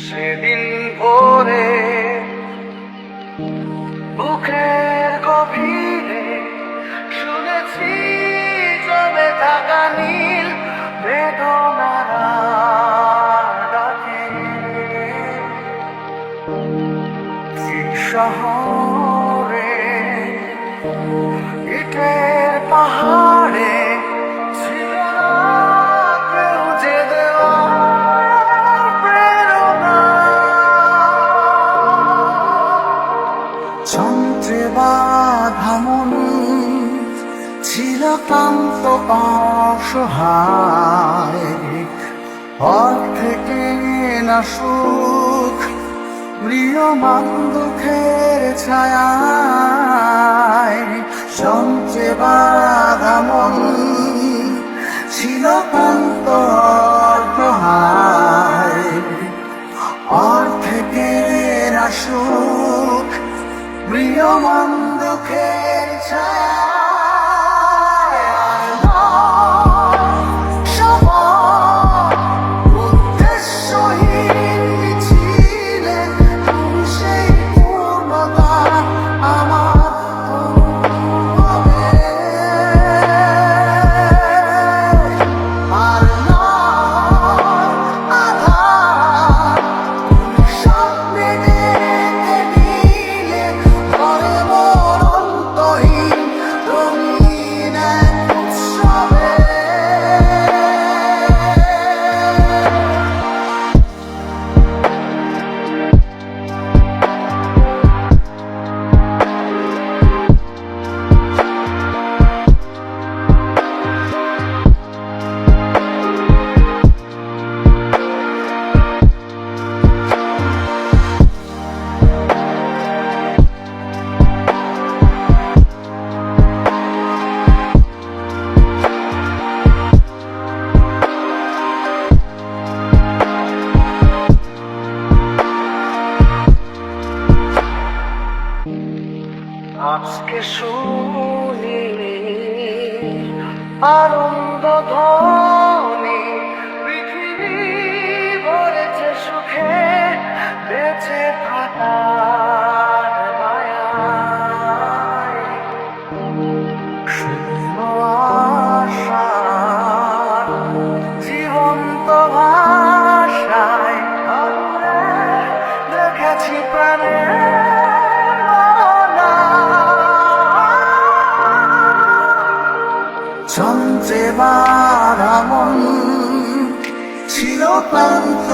সেদিন ভোরে বুকে চন্দ্রে বাধামনি ছিলাকান্ত অসহায়। না সুখ দুঃখের ছায় সঞ্চে বাধামনি ছিলাকান্ত মন্দকের ছায়া। আজকে শুনি আনন্দ ধর যে বারামন ছিল প্রান্ত